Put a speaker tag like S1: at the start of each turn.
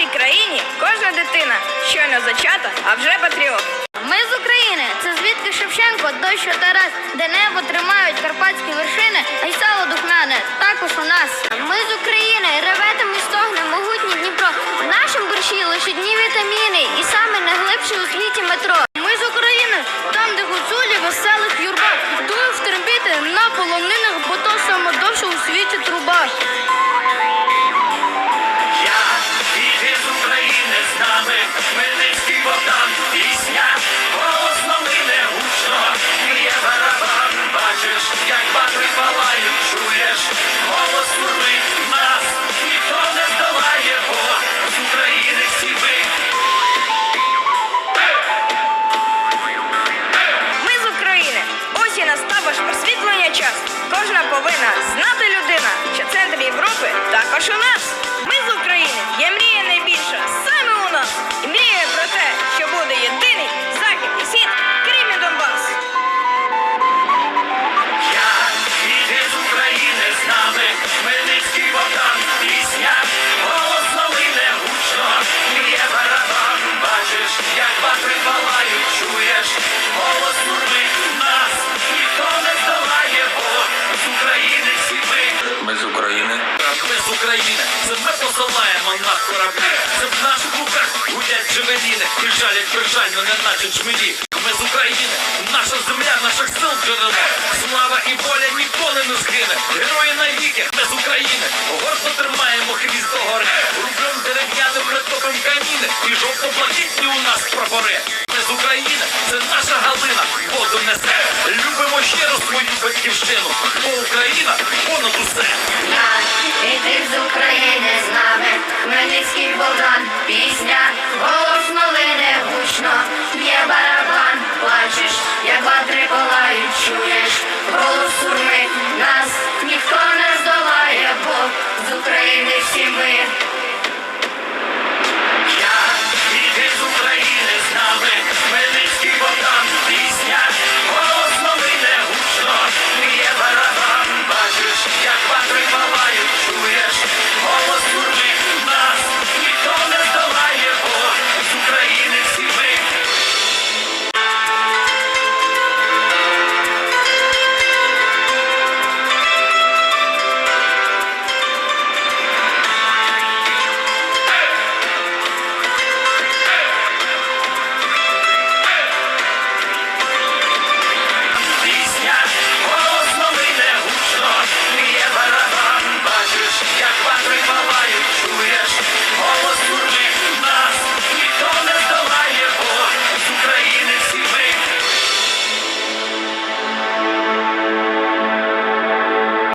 S1: Нашій країні кожна дитина щойно зачата, а вже патріот.
S2: Ми з України. Це звідки Шевченко, дощ Тарас, де небо тримають карпатські вершини, а й сало духмяне також у нас.
S3: Бачиш, як батри палають, чуєш, голос сурмить нас, ніхто не здолає, бо з України всі ви.
S1: Ми з України. Ось і настав просвітлення час. Кожна повинна знати людина, що центр Європи також у нас. України,
S3: це ми посилаємо на кораблі, це в наших руках гудять джевеліни, і жалять безжально, не наче джмелі. Ми з України, наша земля, наших сил джерело. Слава і воля ніколи не згине. Герої навіки, ми з України. Гордо тримаємо хвіст до гори. Рублем дерев'яним притопим каміни. І жовто-блакитні у нас прапори. Ми з України, це наша галина. Любимо раз свою батьківщину, бо Україна понад усе.
S4: І ти з України з нами, Хмельницький Богдан, пісня, голос новини гучно, є барабан,